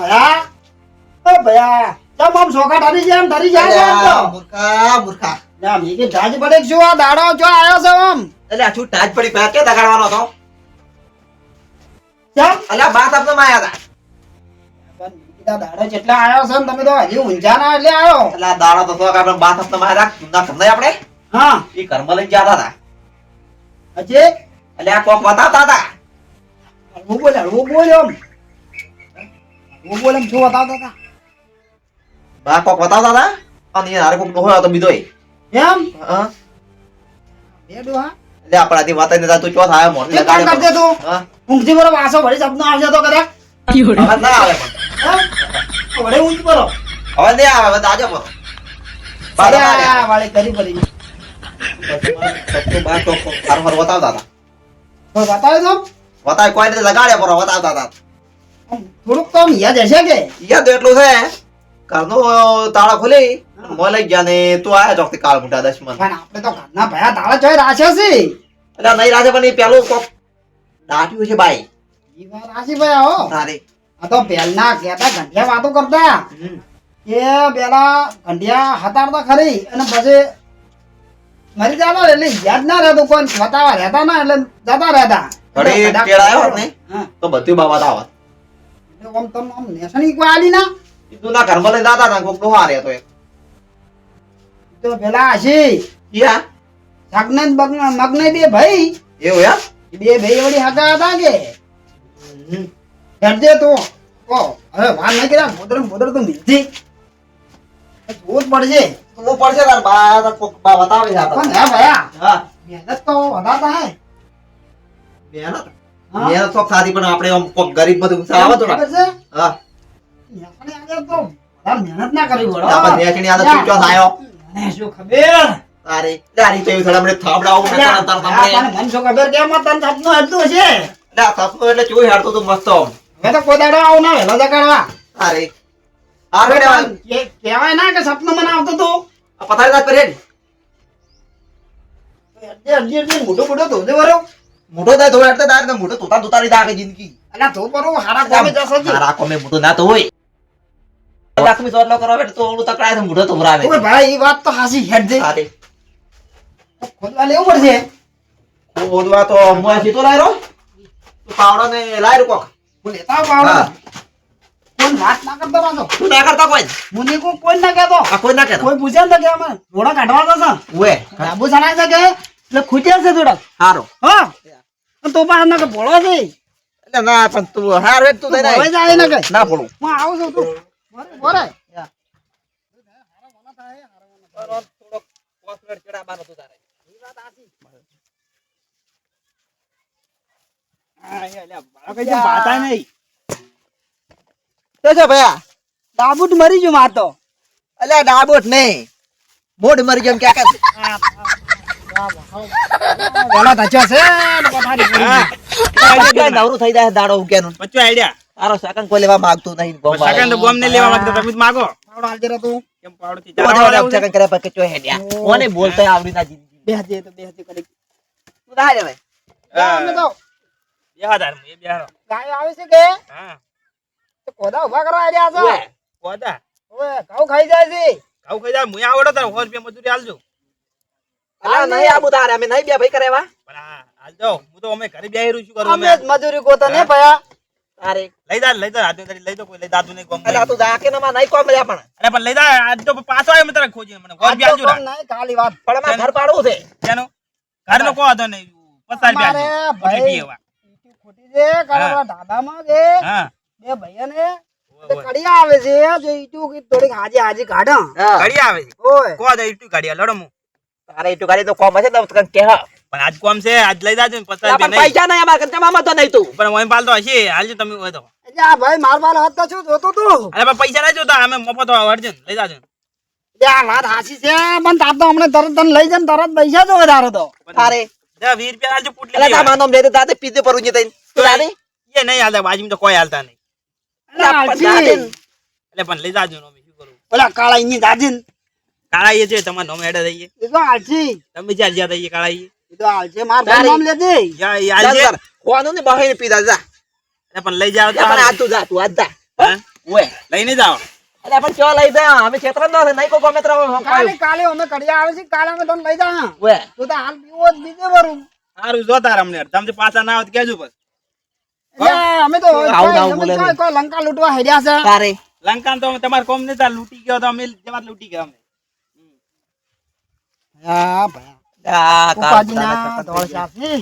ભયા? ઓ ભયા. ચમ આમ સોખા ઠરી જાય એમ ઠરી જાય છે આમ મૂર્ખા મૂર્ખા. ના મી કે જાજ પડે શું આ દાડો જો આયો છે આમ? એટલે આ શું ટાચ પડી ગયા કે દગાડવાનો હતો? ચમ? અલ્યા બા તમને માં આયા હતા? દાડો જેટલા આયો છે તમે તો હજી ઊંઝા ના એટલે આયો એટલે દાડો તો થોડાક આપણે બા તમને માં રાખ ના તમને આપણે? હા. એ ઘરમાં લઈને જતા હતા. હજી? એટલે આ કોક બતાવતા હતા? હળવું બોલ હળવું હળવું બોલ શું બતાવતા હતા બા કોક બતાવતા હતા? અને હારે કોક ડોહો હતો બીજો એમ? હા? બે ડોહા? એટલે આપણાથી વાત નતા તું ચોથ આવ્યો મોટી કામ કરજે તું. હા? ઊંઘથી બરો વાસો ભરી સપનો આવશે તો કદાચ. હવે ના આવે પણ. વડે ઊંઘ બરો. હવે નહીં આવે હવે દાજો બરો. વાળી કરી પડી. બતાવતા હતા. કોઈ બતાવે તો. બતાવે કોઈ રીતે લગાડ્યા બરો બતાવતા હતા. થોડુંક તો યાદ હશે કે? યાદ એટલું છે. ઘરનો તાળા ખોલી મોં ગયા ને તું આયા ચોકથી કાળ મોટા દશમન પણ આપણે તો ઘરના ભયા તાળા ચોય રાખ્યો છે એટલે નહીં રાજે પણ એ પેલું કોક દાટ્યું છે ભાઈ ઈ રાશી ભાઈ હો. તારે આ તો પહેલના કહેતા ઘંટિયા વાતો કરતા. કે પેલા ઘંટિયા હતાડતા ખરી અને પછી મરી જતા એટલે યાદ ના રહેતું કોઈ. બતાવા રહેતા ના એટલે જતા રહેતા. તો બધું બાબત આવત. આમ તમ આમ નેસણી કોઈ આલી ના? તું ના ઘરમાં લઈને દાદા હતા કોક ડોહા રહ્યો તો એ. તો પેલા હશી. યા બગન મગને બે ભાઈ. એવું યા બે ભાઈ વળી હગા હતા કે? હેડજે તું. ઓ હવે વાર નહીં કર્યા મોદર મોદર તો મિલતી જોવું પડજે પડશે. તું પડશે તાર બા કોક બા બતાવે છે પણ હે ભયા હા. મહેનત તો વધારતા હે મહેનત? મહેનત તો સારી પણ આપણે આમ કોક ગરીબ બધું ઊંચા આવે તો ને. હા. આગળ મહેનત ના કરવી પડે. આપણે નેચણી આદત તું થાયો મને શું ખબર? તારે તારી તો થોડા આપણે થાબડાવું ને તરત તરત તને મને શું ખબર કે આમાં તને સપનું હલતું છે? ના આ એટલે ચોઈ હાડતો તો મસ્ત આમ. હવે તો કોદાડો આવ ના વેલા જગાડવા. તારે આ બેટા કે- કહેવાય ના કે સપનો મને આવતો તો. પથારી દાત પર હેડ. અડધી મોટો મોટો મોટું ધોધે વરો. મોટો થાય તો એટલે તારે મોટો તોતા તોતારી રીતે આખી જિંદગી અને તો પરો હારા કોમે જશે હારા કોમે રાખો મોટો ના તો હોય. લાખમી સોર કરો એટલે તો ઓલું તકડાય તો મોટો તો ભરાવે ઓય ભાઈ એ વાત તો હાસી હેડ દે તારે ખોદવા લેવું પડશે. ઓદવા તો મોય સીતો લાયરો. તો પાવડો ને લાયરો કોક. હું લેતા પાવડો. કોણ વાત ના કરતો પાછો. તું ના કરતા કોઈ. મુની કો કોઈ ના કહેતો. આ કોઈ ના કહેતો. કોઈ પૂછે ના કે અમાર ઘોડા કાઢવા જશે ઓએ બાબુ સણાય છે કે? એટલે ખૂટ્યા છે થોડા સારો હા. તો પાછા ના કે ભોળો છે. એટલે ના પણ તું હાર વેટ તું ભોળો જાય ને ના ભોળું. હું આવું છું તું. ભયા. દાબૂટ મરી ગયું માર તો. અલ્યા ડાબોટ નહીં. મોઢ મરી ગયો ક્યાં વેલા તાચા છે. નવરું થઈ જાય દાડો ઉકેનું? બચ્ચો આઈડિયા. આરો સેકન્ડ કોઈ લેવા માંગતો નહીં ગોમમાં. સેકન્ડ ગોમ ને લેવા માંગતો તમે માગો. પાવડો હાલજે રે તું. કેમ પાવડો થી તું બધા સેકન્ડ કર્યા પછી ચોય હેડ્યા. કોને બોલતા આવડી ના જીદી બે હાથે તો બે હાથે કરી. તું ના રે ભાઈ જા અમે તો. બેહાદાર એ બેહારો. ગાય આવે છે કે? હા. તો કોદા ઊભા કરવા આઈડિયા છે? કોદા? ઓવે ઘઉં ખાઈ જાય છે. ઘઉં ખાઈ જાય મુયા આવડો તાર 100 રૂપિયા મજૂરી આલજો. અલા, નહીં આબુ તારે અમે નહીં બે ભાઈ કરે એવા. પણ હા આલજો હું તો અમે ઘરે બેહી રહ્યું છું કરું અમે મજૂરી ગોતો ને ભયા. તારે. લઈ જા લઈ જા હાથે તારી લઈ દો કોઈ લઈ દાદુ ને ગોમ અલા, તું જા કે નામાં નહીં કોમ રહ્યા પણ. અરે પણ લઈ જા આજ તો પાછો આવ્યો મેં ખોજી મને 100 રૂપિયા આલજો નહીં, ખાલી વાત. પણ અમારે ઘર પાડવું છે. ત્યાંનો ઘર નો કો હતો નહીં 50 રૂપિયા અમારે ભાઈ- ભાઈ એવા ઈટી ખોટી છે કારણ ધાબામાં કે હા. બે ભાઈઓને. ઓય, ઓય. કડિયા આવે છે જો ઈટુ થોડીક હાજી હાજી કાઢો. હા. આવે છે? ઓય. કો દે ઈટુ ગાડી લડો હું તારે એટલું કરી તો કોમ હશે તો તને કહે. હા. પણ આજ કોમ છે આજ લઈ જાજો 50 પણ નહીં. પૈસા નહીં અમાર ઘરે જમામાં તો નહીં તું. પણ ઓય પાલ તો હશે હાલજો તમે હોય તો. આ ભાઈ માર માર હાથ તો છું જોતો તું અરે પણ પૈસા નહીં જોતા અમે મફત અર્જન લઈ જાજો. આ વાત હાસી છે પણ તાર તો હમણે તરત તને લઈ જન તરત પૈસા જો વધારે તો. તારે. વીસ રૂપિયા આલજો પુટલી એટલે તાર. માનો લઈ તાતે પીધે પરું થઈને તું જાને? એ નહીં હાલતા બાજુમાં તો કોઈ હાલતા નહીં. એટલે પણ લઈ જાજો નો અમે શું કરું? ઓલા કાળા ઇની દાદીન કાળા એ છે તમારે નોમ હેડે દઈએ. એ તો હાલશી તમે જ્યાં જ્યાં દઈએ કાળાઈએ. એ તો હાલશે માર ભાઈ નામ લે દે. જા હાલશે તાર. ને બહાઈને પીધા જા. અરે પણ લઈ જાવ તો આ તું જા તું આ જા. ઓય લઈને જાવ અરે પણ ચો લઈ જા અમે ક્ષેત્ર ન નહીં કોઈ ગમે ત્રણ કાલે કાલે અમે કડિયા આવે છે કાલે અમે તમને લઈ જા. ઓય તું તો હાલ પીવો જ બીજે વરું. સારું જો તાર અમને. તમે પાછા ના આવત કેજો બસ. અમે તો આવું આવું બોલે કોઈ- કોઈ લંકા લૂંટવા હેડ્યા છે. તારે. લંકા તો તમારે કોમ નહીં તા લૂંટી ગયો તો અમે જવા લૂંટી ગયા અમે. હા ભાઈ ઉપાજીના ધોળ સાસી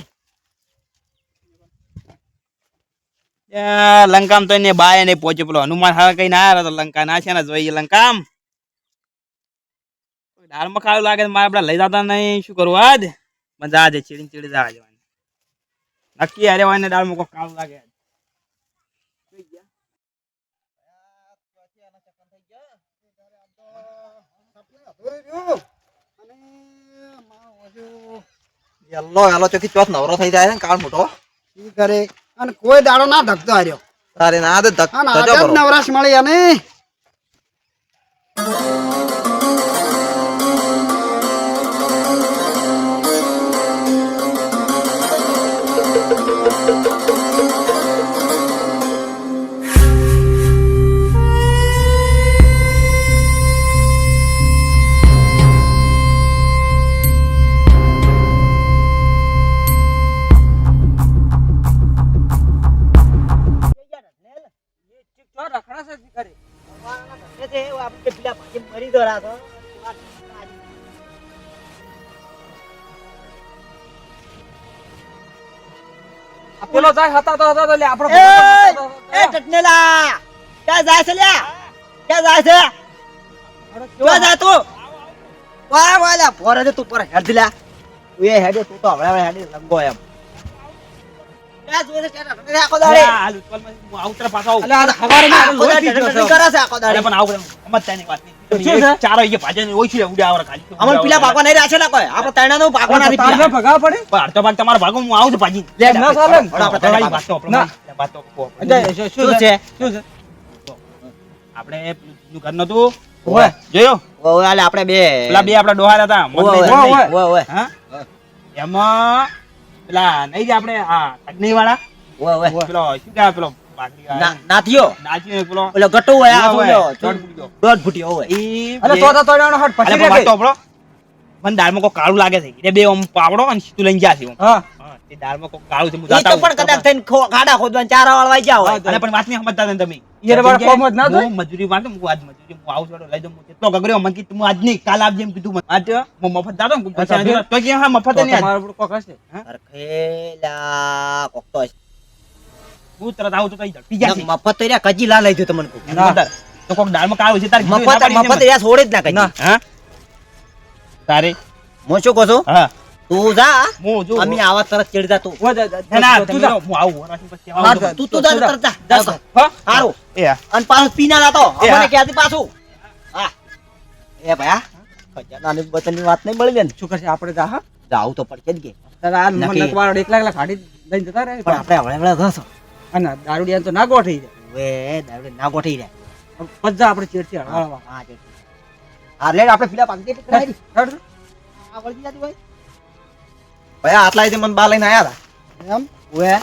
લંકામ તો એને બાય ને પહોંચ્યો પેલો હનુમાન હા કઈ ના આવ્યો તો લંકા ના છે ને જોઈએ લંકામ. દાળમાં ખાવું લાગે મારે આપડે લઈ જતા નહીં. શું કરવું આજ? મજા આજે ચીડી ચીડી જવા જવાની. નક્કી અરે હોય ને દાળમાં કોઈ કાળું લાગે. યલ્લો યલ્લો ચોકી ચોથ નવરો થઈ જાય ને કાળ મોટો. શું કરે અને કોઈ દાડો ના ધકતો હાર્યો. તારે ના દે ધક અને ધજો આગળ કરો નવરાશ મળી અને પેલો જાય હતા તો હતા તો લે આપણો એ ટટનેલા ક્યાં જાય છે લ્યા? ક્યાં જાય છે? ક્યાં જાય તું? વાહ વાહ લ્યા છે તું પર હેડ લ્યા. એ હેડે તું તો હવે હેડે લંગો એમ. આખો દાડે? શું છે? ચારો અહીંયા ભાજે ને ઓછી ઉડે આવડે ખાલી. અમન પેલા ભાગવા નહીં રહ્યા છે લા કોઈ આપણે તૈણાનું ભાગવા નથી તારને પેલા. પડે? પણ અડધો ભાગ તમારો ભાગો હું આવું જ ભાજી. લે, ના ચાલે. આપણે તમારી વાત તો આપણે વાત. તો શું છે? શું છે? આપણે પેલું ઘર નતું ઓય જોયો? ઓય આલે આપણે બે. પેલા બે આપડા ડોહાર હતા ઓય, ઓય, ઓય, ઓય, હા? એમાં પેલા નહીં જે આપણે આ અગ્નિ વાળા ઓય, ઓય. પેલો શું કહેવાય પેલો બાકરી વાળો? ના- નાથીઓ પેલો ઓલો હોય આ ઓય, દોઢ ફૂટ ગયો. દોઢ ફૂટ્યો હોય. ઈ અલે તો તો તોડાનો હટ પછી પણ રે તો સાંભળો. મને દાળમાં કોઈ કાળું લાગે છે. એટલે બે આમ પાવડો અને સીધું લઈને ગયા છે હા. હા, દાળમાં કોઈ કાળું છે હું જાતા પણ કદાચ થઈને ખાડા ખોદવાના ચારા વાળવા ગયા હોય. અરે પણ વાત નહીં સમજતા તમે. યાર, વાળા કોમ જ ના હું મજૂરી હું આજ મજૂરી હું આવું છું લઈ દઉં હું કેટલો ગગડ્યો. મને કીધું આજ નહીં કાલ આપજે એમ કીધું મને. આજ હું મફત જોતા. તો કે હા મફત નહીં આજ. કોક હશે? અરખેલા કોક તો હું તરત આવું તો કઈ ગયા છે. મફત તો રે કજી લા લઈ જો તમને. તો કોક દાળમાં કાળો છે તાર મફત મફત રે છોડે જ ના કઈ હા? તારે? મો શું કહો છો? હા. તું જા. હું જો. અમે આવા તરત ચડી જા તું. જા, જા, ના, તું જા. હું આવું પછી આવું. તું તું જા તરત જા. જા જા. હા? હારું. એ અન પાછો પીના લાતો અમને. ક્યાંથી પાછું? હા. એ ભાઈ ખજાનાની બતનની વાત નહીં મળી ને શું કરશે? આપણે જા હા? જાવું તો પડશે જ કે. તારે આ મન એકલા એકલા ગાડી લઈને જતા રહે. પણ આપણે હવળે હવળે ઘસો અને દારૂડિયા તો ના ગોઠવી જાય. વે દાવડે ના ગોઠી જાય. બધા આપણે ચેડથી હળવાળવા હા જે હા લેડ આપણે પેલા કેટલી કરાવી. આ વળગી જાતી ભાઈ ભાઈ આટલા રીતે મને બા લઈને આયા હતા. એમ? ઓએ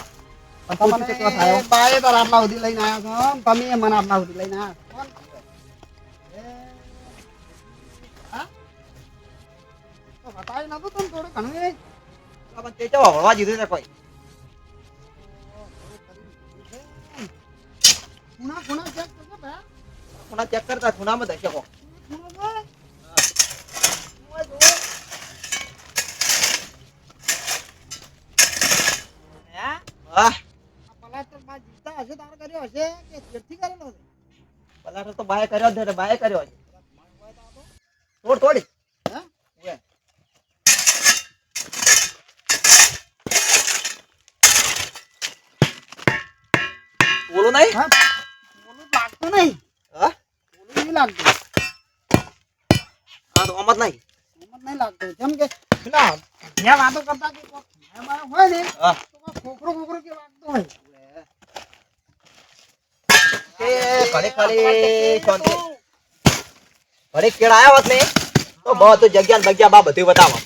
બાએ તાર આટલા સુધી લઈને આવ્યા છો તમે મને આટલા સુધી લઈને આવ્યા કોણ? હા? તો બતાવી નતું તને થોડું ઘણું તે તો વળવા જીધું છે કોઈ. ખૂણા ખૂણા check કરજો ભયા. ખૂણા ચેક કરતા ખૂણામાં દશે કો ખૂણો જોઈ. હા. આ પલાસ્ટર બા જીવતા હશે તારે કર્યો હશે કે ચેડથી કરેલો છે? પલાટો તો બાય કર્યો જ બાય કર્યો છે. તોડ તોડી. બોલો નહીં હા બોલું લાગતું નહીં હા બોલું નહીં લાગતું. આ તો અમત નહીં. અમત નહીં લાગતો. જેમ કે પેલા જ્યાં વાતો કરતા કે હોય ને તો ખોખરો ખોખરો કે વાગતો હોય. તે ઘડી ખાલી શાંતિ ઘડી કેળા આવ્યા હોત ને તો બધું જગ્યા બગ્યા બા બધું બતાવો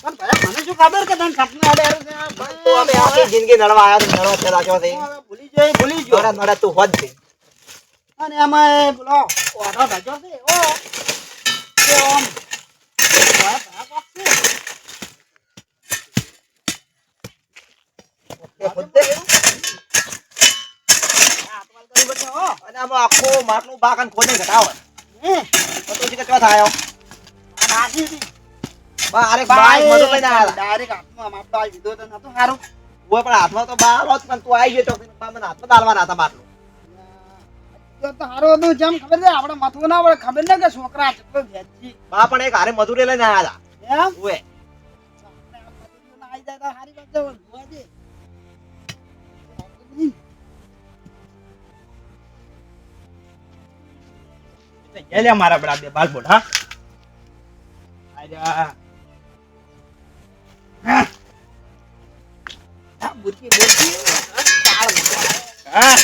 મને શું ખબર કે તને સપનું આડે આવ્યું છે? આ ભાઈ, તો અમે આખી જિંદગી નડવા આવ્યા તો નડવા છે રાખ્યો છે? ભૂલી જાય ભૂલી ગયો નડે તું હોત છે અને એમાં પેલો તે આમ ભય ભય કોક છે. તે ખુદે. હાથવાલ કરી બેઠો, હો. અને આમાં આખું માટલું બાકન ખોદીને ઘટાવે. હે, તો તું શીખર કેવા થાય આવો? આ નાસી હતી. બા, અરે બા એક મધુ લઈને હતા. ડાયરેક્ટ હાથમાં આમ આપણો આ લીધો તો નતો સારું ઓય પણ હાથમાં તો બા આલો જ પણ તું આવી ગયો મને હાથમાં દાલવાના હતા માટલું. તો તો સારું જેમ ખબર છે આપણે મથવું ના પડે ખબર ને કે છોકરા કેટલો ભેજી બા પણ એક હારે મજૂરી લઈને હતા. એમ? વાત છે. મારા બડા બે બાલ બોટ હા. આજા આ બુરકી બુરકી હા.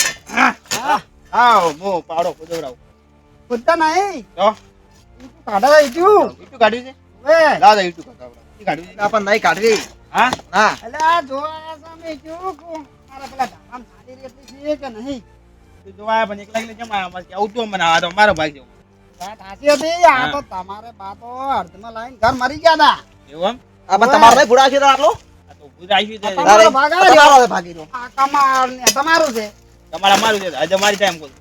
હા હા આવ મો પાડો ખોદવરાવ ખોદતા નહીં તો ઈટું કાઢા ઈટું ઈટુ કાઢ્યું છે? ઓએ લાવ દે ઈટુ કાઢવા ઈ કાઢ્યું છે? આપણ પણ નહીં કાઢવી. હા? ના. એટલે આ જોવા સામે ઈટું કો- મારા પેલા ધામ સારી રેતી છે કે નહીં? તું જોવા પણ એકલા એકલા કેમ આયા? આવું તો મને આ તો મારો ભાગ જેવો. વાત સાચી હતી? આ તો તમારે બા અર્ધમાં લાઈન ઘર મરી ગયા હતા એવું આ પણ તમારે ભાઈ ભૂડા છે તો આ તો છે તમારો ભાગ આ તમારું છે? તમારા મારું છે આજે મારી ટાઈમ કોલ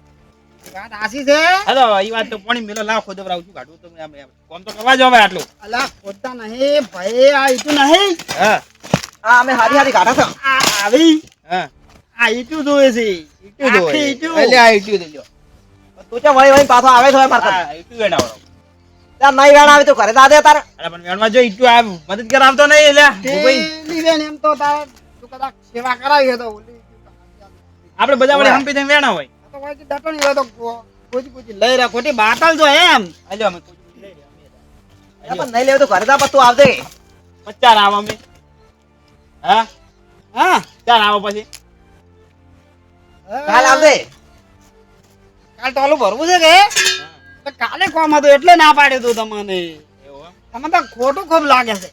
વાત સાચી છે? હાલો ઈ વાત તો પાણી મેલો લાવ ખોદવરાવ છું કાઢું તો આમ એમ. કોમ તો કરવા જો હવે આટલું. અલા ખોટા નહીં ભાઈ આ ઈટું નહીં. હા. આ અમે હારી હારી કાઢા છે. આવી. હા. આ ઈટું જોવે છે. ઈટુ દો આખી એટલે આ ઈટુ દે તું ચમ વળી વળીને પાછો આવે છે હવે મારા ઘરે. આ ઈટુ નહીં વેણ આવે તો ઘરે દાદે તારે. અરે પણ વેણમાં જો ઈટુ આ મદદ કરાવતો નહીં એટલે ભૂપઈ. એમ તો તારે તું કદાચ સેવા કરાવી હોય તો ઓલી આપણે બધા વડે હંપી થઈને વેણા હોય. તો દી દટણી હોય તો કોઈ કોઈ લઈ રહ્યા ખોટી બાટલ જો એમ. હાલો અમે કોઈ લઈ રહ્યા, આ. પણ નહીં લેવું તો ઘરે જા પણ તું આવજે. પચ્ચા રામ અમે. હા? હા. ચાર આવો પછી. કાલ આવજે. કાલ ટોલું ભરવું છે કે? કાલે કોમ હતું એટલે ના પાડ્યું તું તમને. તમે તો ખોટું ખૂબ લાગે છે.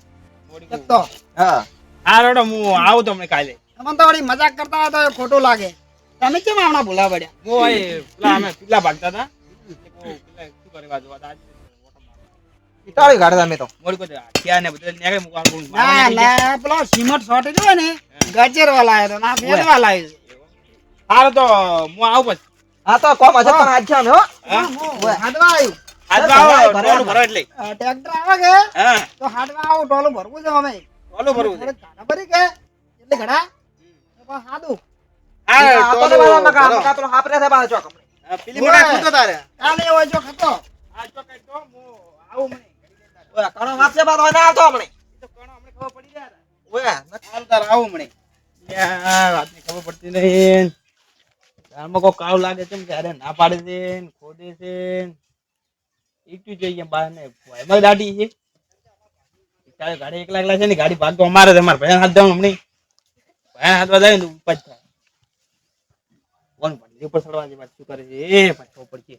એક તો. હા. હા રોડો હું આવું તમને કાલે. તમને તો વળી મજાક કરતા હોય તો ખોટું લાગે. તમે કેમ હમણાં ભૂલા પડ્યા? હું અહીં પેલા અમે પેલા ભાગતા હતા. શું અમે તો. મોડી કોઈ હથિયાર ને બધું નીકળે મૂકવા ના ના પેલો સિમટ સોટી જોયો ને ગજેરવા લાયો તો ના હું આવું પછી. હા તો કોમ હશે પણ આજ છે અમે હો? હાડવા આવ્યું ભરાય. ટોલું ભરો એટલે. ટ્રેક્ટર આવે કે? હા. તો હાડવા આવું ટોલું ભરવું છે અમે. ટોલું ભરવું છે. ભરી કે? એટલે આ તો ટોલું મકા મકા પેલો હાપરે છે પાછો ચોક પેલી મકાઈ કૂદો તારે. કાલે હોય જો ખતો આ જો કાંઈક તો હું આવું મને. ઓય કણો વાપસે પાછો ના આવતો હમણે. તો કોણ હમણાં ખબર પડી જાય. ને. ઓય હાલ તાર આવું મને યાર વાતની ખબર પડતી નહીં. ગામમાં કોઈ કાવ લાગે છે કે ના પાડે છે ને ખોદે છે ને. એકલું જોઈએ બહાર ને એમાં દાઢી છે. તારે ગાડી એકલા એકલા છે ને ગાડી ભાગ તો અમારે છે. અમારે ભાઈ હાથ દેવાનું હમણાં. ભાઈ હાથ વધારે ને ઉપજ થાય. કોણ પણ ઉપર ચડવાની વાત શું કરે છે? એ પાછો પડશે.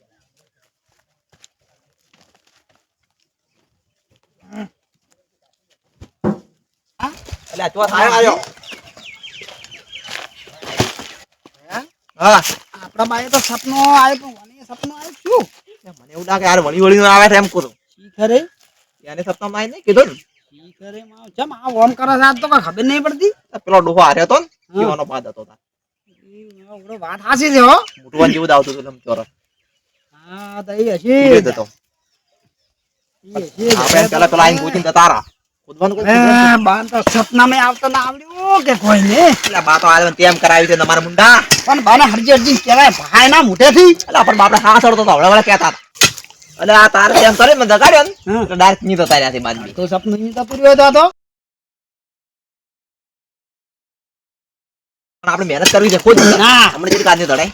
એટલે ચો આવ્યો. હા. આપણા બાએ તો સપનો આવ્યું પણ મને સપનું આવ્યું શું? મને એવું લાગે યાર વળી વળી આવે છે એમ કરું. શી ખરે? એને સપનામાં આઈ નહીં કીધું ને. શી ખરે માં ચમ આ ઓમ કરે છે? તો ખબર નહીં પડતી. પેલો ડોહો હાર્યો હતો ને જીવાનો બાદ હતો તાર. ઓલો વાત હાસી છે હો. મોટું જેવું આવતું હતું એમ ચોરસ. હા તો ઈ હશે ઈ જ હતો ઈ હશે. આપણે પેલા પેલા આઈને પૂછીને જતા. એ, બાન તો સપનામાં આવતો ના આવડ્યું કે કોઈ ને એટલે બા તો આજે તેમ કરાવી છે તમારા મુંડા. પણ બાને હરજી હરજી કહેવાય ભાઈ ના મુઠેથી એટલે પણ બાપડે હા ચડતો તો હવળે કહેતા હતા. એટલે આ તારે તેમ કરીને મને જગાડ્યો ને. હા. ની જતા રહ્યા છે બાજુ તો સપનું ઈ તો હોય પણ આપણે મહેનત કરવી છે ખુદ. ના. હમણાં જેટલી કાજની દડાય